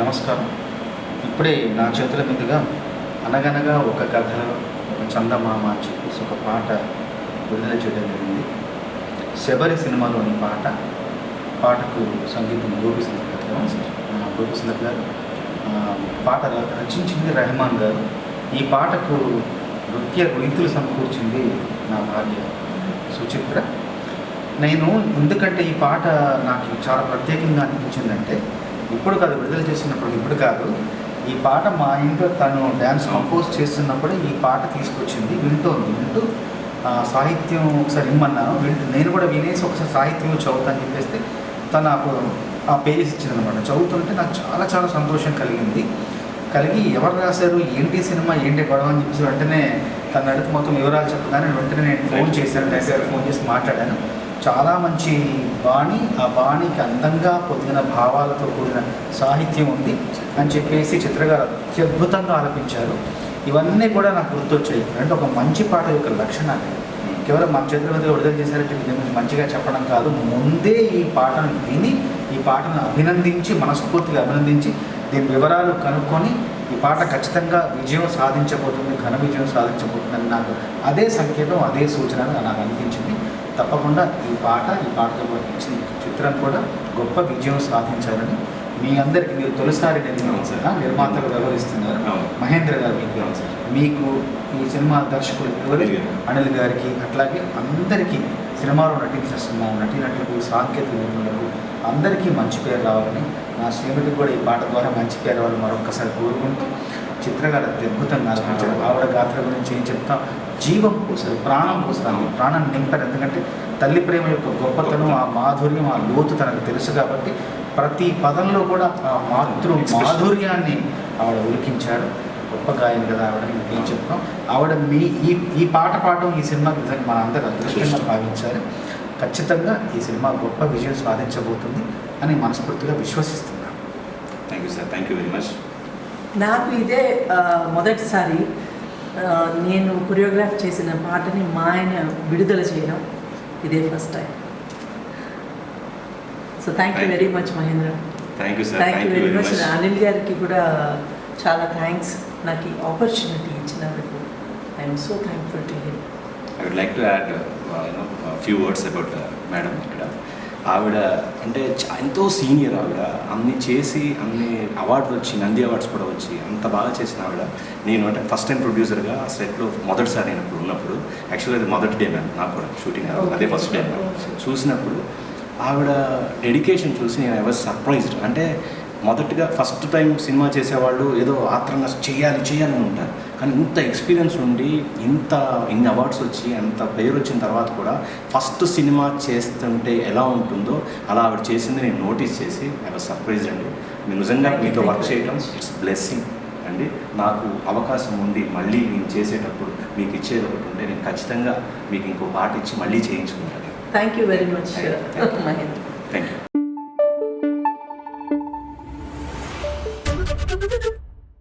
నమస్కారం. ఇప్పుడే నా చేతుల మీదుగా అనగనగా ఒక కథలో ఒక చందమామ అని చెప్పేసి ఒక పాట విడుదల చేయడం జరిగింది. శబరి సినిమాలోని పాట పాటకు సంగీతం గోపిసుందర్ గారు గోపిసుందర్ గారు పాట రచించింది రెహమాన్ గారు. ఈ పాటకు నృత్య రీతులు సమకూర్చింది నా భార్య సుచిత్ర. నేను ఎందుకంటే ఈ పాట నాకు చాలా ప్రత్యేకంగా అనిపించిందంటే ఇప్పుడు కాదు విడుదల చేసినప్పుడు ఇప్పుడు కాదు. ఈ పాట మా ఇంట్లో తను డ్యాన్స్ కంపోజ్ చేస్తున్నప్పుడు ఈ పాట తీసుకొచ్చింది వింటోంది. వింటూ సాహిత్యం ఒకసారి ఇమ్మన్నాను. వింటూ నేను కూడా వినేసి ఒకసారి సాహిత్యం చదువుతాను చెప్పేస్తే తను నాకు ఆ పేజెస్ ఇచ్చిందనమాట చదువుతుంటే నాకు చాలా చాలా సంతోషం కలిగింది. కలిగి ఎవరు రాశారు ఏంటి సినిమా ఏంటి గొడవ అని చెప్పేసి వెంటనే తన అడుగు మొత్తం వివరాలు చెప్పగానే వెంటనే నేను ఫోన్ చేశాను డైరెక్ట్ ఫోన్ చేసి మాట్లాడాను. చాలా మంచి బాణి ఆ బాణికి అందంగా పొందిన భావాలతో కూడిన సాహిత్యం ఉంది అని చెప్పేసి చిత్రగారు అత్యద్భుతంగా ఆలపించారు. ఇవన్నీ కూడా నాకు గుర్తొచ్చాయి. అంటే ఒక మంచి పాట యొక్క లక్షణాలు. కేవలం మన చేతుల మీద విడుదల చేశారంటే దీని మంచిగా చెప్పడం కాదు. ముందే ఈ పాటను విని ఈ పాటను అభినందించి మనస్ఫూర్తిగా అభినందించి దీని వివరాలు కనుక్కొని ఈ పాట ఖచ్చితంగా విజయం సాధించబోతుంది ఘన విజయం సాధించబోతుందని నాకు అదే సంకేతం అదే సూచన నాకు అనిపించింది. తప్పకుండా ఈ పాట ఈ పాటతో పాటు ఇచ్చిన చిత్రం కూడా గొప్ప విజయం సాధించాలని మీ అందరికి మీరు తొలిసారి నిర్మాతలు వ్యవహరిస్తున్నారు. మహేంద్ర గారు మీకు. మీకు ఈ సినిమా దర్శకులు ఎవరు అనిల్ గారు. అనిల్ గారికి అట్లాగే అందరికీ సినిమాలో నటించిన సినిమా నటీనటులకు సాంకేతిక నిపుణులకు అందరికీ మంచి పేరు రావాలని నా శ్రీమతికి కూడా ఈ పాట ద్వారా మంచి పేరు రావాలని మరొకసారి కోరుకుంటూ చిత్రగారు అద్భుతంగా ఆలోచించారు ఆవిడ గాత్ర గురించి ఏం చెప్తాం? జీవం పోసారు ప్రాణం పోసారు ప్రాణం నింపారు. ఎందుకంటే తల్లి ప్రేమ యొక్క గొప్పతనం ఆ మాధుర్యం ఆ లోతు తనకు తెలుసు కాబట్టి ప్రతి పదంలో కూడా ఆ మాతృ మాధుర్యాన్ని ఆవిడ ఉలికించాడు గొప్ప గాయం కదా ఆవిడ. ఇంకేం చెప్తాం? ఆవిడ మీ ఈ ఈ పాట పాడడం ఈ సినిమా నిజంగా మన అందరూ అదృష్టంగా భావించారు. ఖచ్చితంగా ఈ సినిమా గొప్ప విజయం సాధించబోతుంది అని మనస్ఫూర్తిగా విశ్వసిస్తున్నాను. Thank you sir thank you very much నాకు ఇదే మొదటిసారి నేను కొరియోగ్రాఫ్ చేసిన పాటని మా ఆయన విడుదల చేయడం ఇదే first time. So thank you very. Much Mahendra. Thank you thank you very much Anil గారికి కూడా చాలా థ్యాంక్స్ నాకు ఈ ఆపర్చునిటీ ఇచ్చినందుకు I'm so thankful to him I would like to add few words about madam ఇక్కడ. ఆవిడ అంటే ఎంతో సీనియర్ ఆవిడ. అన్ని చేసి అన్ని అవార్డులు వచ్చి నంది అవార్డ్స్ కూడా వచ్చి అంత బాగా చేసిన ఆవిడ. నేను అంటే ఫస్ట్ టైం ప్రొడ్యూసర్గా ఆ సెట్లో మొదటిసారి నేను అప్పుడు ఉన్నప్పుడు యాక్చువల్గా అది మొదటి డే మ్యామ్ నాకు కూడా షూటింగ్ అదే ఫస్ట్ డే మ్యామ్. చూసినప్పుడు ఆవిడ డెడికేషన్ చూసి నేను ఐ వాజ్ సర్ప్రైజ్డ్. అంటే మొదటిగా ఫస్ట్ టైం సినిమా చేసేవాళ్ళు ఏదో ఆత్రంగా చేయాలి చేయాలని ఉంటారు. కానీ ఇంత ఎక్స్పీరియన్స్ ఉండి ఇంత ఇన్ని అవార్డ్స్ వచ్చి అంత పేరు వచ్చిన తర్వాత కూడా ఫస్ట్ సినిమా చేస్తుంటే ఎలా ఉంటుందో అలా ఆవిడ చేసింది నేను నోటీస్ చేసి ఐ సర్ప్రైజ్ అండి. మీరు నిజంగా మీతో వర్క్. చేయడం ఇట్స్ బ్లెస్సింగ్ అండి. నాకు అవకాశం ఉండి మళ్ళీ నేను చేసేటప్పుడు మీకు ఇచ్చేది ఒకటి ఉంటే నేను ఖచ్చితంగా మీకు ఇంకో పాట ఇచ్చి మళ్ళీ చేయించుకుంటాను. Thank you very much. Mahendra thank you